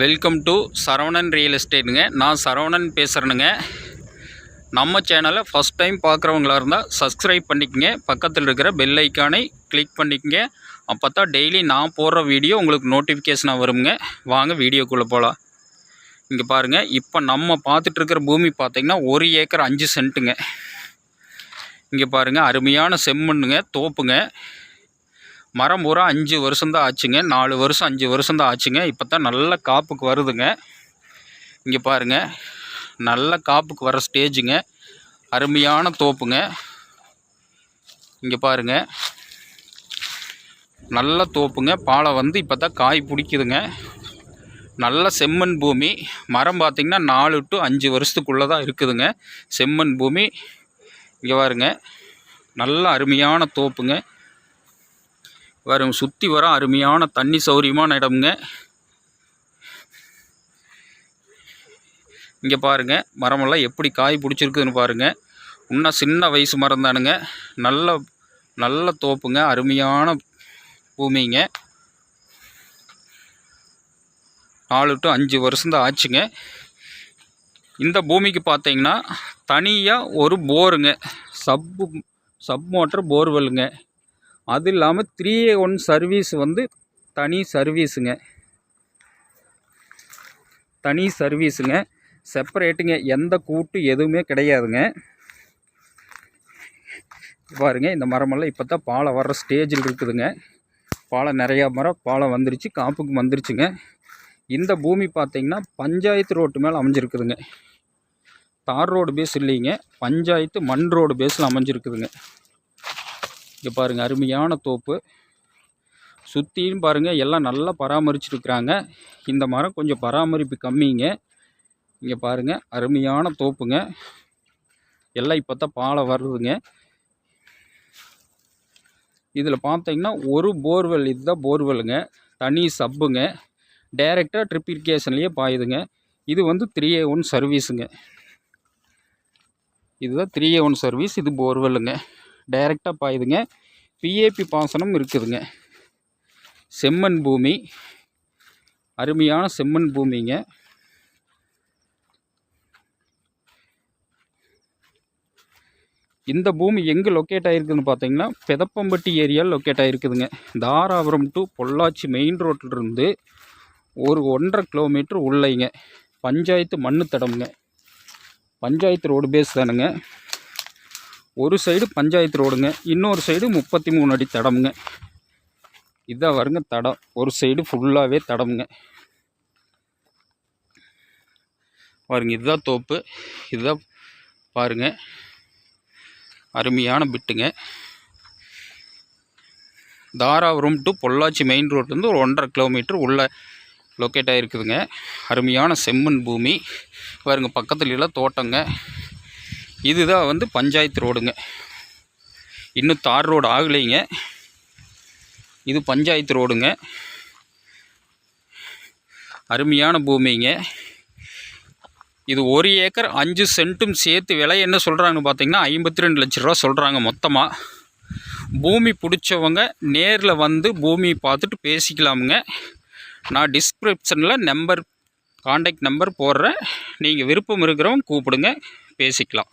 Welcome to Saravanan real எஸ்டேட்டுங்க. நான் சரவணன் பேசுகிறேனுங்க நம்ம சேனலை ஃபஸ்ட் டைம் பார்க்குறவங்களா இருந்தால் சப்ஸ்கிரைப் பண்ணிக்கங்க. பக்கத்தில் இருக்கிற பெல் ஐக்கானை கிளிக் பண்ணிக்கங்க. அப்போ தான் டெய்லி நான் போடுற வீடியோ உங்களுக்கு நோட்டிஃபிகேஷனாக வருங்க. வாங்க வீடியோக்குள்ளே போகலாம் இங்கே பாருங்கள் இப்போ நம்ம பார்த்துட்ருக்கிற பூமி பார்த்தீங்கன்னா ஒரு ஏக்கர் அஞ்சு சென்ட்டுங்க. இங்கே பாருங்கள் அருமையான செம்மண்ணுங்க தோப்புங்க. மரம் பூரா அஞ்சு வருஷம்தான் ஆச்சுங்க. நாலு வருஷம் அஞ்சு வருஷம்தான் ஆச்சுங்க. இப்போ தான் நல்ல காப்புக்கு வருதுங்க. இங்கே பாருங்கள் நல்ல காப்புக்கு வர ஸ்டேஜுங்க. அருமையான தோப்புங்க. இங்கே பாருங்கள் நல்ல தோப்புங்க. பாலை வந்து இப்போ தான் காய் பிடிக்குதுங்க. நல்ல செம்மண் பூமி. மரம் பார்த்திங்கன்னா நாலு டு அஞ்சு வருஷத்துக்குள்ளே தான் இருக்குதுங்க. செம்மண் பூமி. இங்கே பாருங்க. நல்ல அருமையான தோப்புங்க. வரும் சுற்றி வர அருமையான தண்ணி சௌரியமான இடம்ங்க. இங்கே பாருங்கள் மரமெல்லாம் எப்படி காய் பிடிச்சிருக்குதுன்னு பாருங்கள் இன்னும் சின்ன வயசு மரம் தானுங்க. நல்ல நல்ல தோப்புங்க அருமையான பூமிங்க. நாலு டு அஞ்சு வருஷம்தான் ஆச்சுங்க. இந்த பூமிக்கு பார்த்தீங்கன்னா தனியாக ஒரு போருங்க. சப்பு சப் மோட்டர் போர்வெல்லுங்க. அது இல்லாமல் த்ரீ ஏ ஒன் சர்வீஸ் வந்து தனி சர்வீஸுங்க தனி சர்வீஸுங்க செப்பரேட்டுங்க எந்த கூட்டு எதுவுமே கிடையாதுங்க. பாருங்க இந்த மரமெல்லாம் இப்போ தான் பாலை வர்ற ஸ்டேஜில் இருக்குதுங்க. பாலை நிறையா மரம் பாலை வந்துருச்சு காப்புக்கு வந்துருச்சுங்க. இந்த பூமி பார்த்தீங்கன்னா பஞ்சாயத்து ரோட்டு மேலே அமைஞ்சிருக்குதுங்க. தார் ரோடு பேஸ் இல்லைங்க. பஞ்சாயத்து மண் ரோடு பேஸில் அமைஞ்சிருக்குதுங்க. இங்கே பாருங்கள் அருமையான தோப்பு. சுற்றியும் பாருங்கள் எல்லாம் நல்லா பராமரிச்சிருக்கிறாங்க. இந்த மரம் கொஞ்சம் பராமரிப்பு கம்மிங்க. இங்கே பாருங்கள் அருமையான தோப்புங்க. எல்லாம் இப்போ தான் பாலை வருதுங்க. இதில் பார்த்தீங்கன்னா ஒரு போர்வெல் இதுதான் போர்வெல்லுங்க. தனி சப்புங்க. டைரெக்டாக ட்ரிப் இரிகேஷன்லேயே பாயுதுங்க. இது வந்து த்ரீ ஏ ஒன் சர்வீஸுங்க இதுதான் த்ரீ ஏ ஒன் சர்வீஸ் இது போர்வெல்லுங்க. டைரெக்டாக பாயுதுங்க. பிஏபி பாசனம் இருக்குதுங்க. செம்மண் பூமி. அருமையான செம்மண் பூமிங்க. இந்த பூமி எங்கே லொக்கேட் ஆகிருக்குதுன்னு பார்த்தீங்கன்னா பெதப்பம்பட்டி ஏரியாவில் லொக்கேட் ஆகிருக்குதுங்க தாராபுரம் டு பொள்ளாச்சி மெயின் ரோட்டிலிருந்து ஒரு ஒன்றரை கிலோமீட்டர் உள்ளைங்க. பஞ்சாயத்து மண்ணு தடம்ங்க. பஞ்சாயத்து ரோடு பேஸ் தானுங்க. ஒரு சைடு பஞ்சாயத்து ரோடுங்க இன்னொரு சைடு முப்பத்தி மூணு அடி தடமுங்க. இதான் வருங்க தடம். ஒரு சைடு ஃபுல்லாகவே தடமுங்க. பாருங்க இதுதான் தோப்பு. இதுதான் பாருங்க. அருமையான பிட்டுங்க. தாராபுரம் டு பொள்ளாச்சி மெயின் ரோட்லேருந்து ஒரு ஒன்றரை கிலோமீட்டர் உள்ளே லொக்கேட் ஆகிருக்குதுங்க அருமையான செம்மண் பூமி. பாருங்க பக்கத்துலலாம் தோட்டங்க. இதுதான் வந்து பஞ்சாயத்து ரோடுங்க. இன்னும் தார் ரோடு ஆகலைங்க. இது பஞ்சாயத்து ரோடுங்க. அருமையான பூமிங்க. இது ஒரு ஏக்கர் அஞ்சு சென்ட்டும் சேர்த்து விலை என்ன சொல்கிறாங்கன்னு பார்த்தீங்கன்னா ஐம்பத்தி ரெண்டு லட்ச ரூபா சொல்கிறாங்க மொத்தமாக பூமி பிடிச்சவங்க நேரில் வந்து பூமி பார்த்துட்டு பேசிக்கலாமுங்க. நான் டிஸ்கிரிப்ஷனில் நம்பர் காண்டாக்ட் நம்பர் போடுறேன். நீங்கள் விருப்பம் இருக்கிறவங்க கூப்பிடுங்க பேசிக்கலாம்.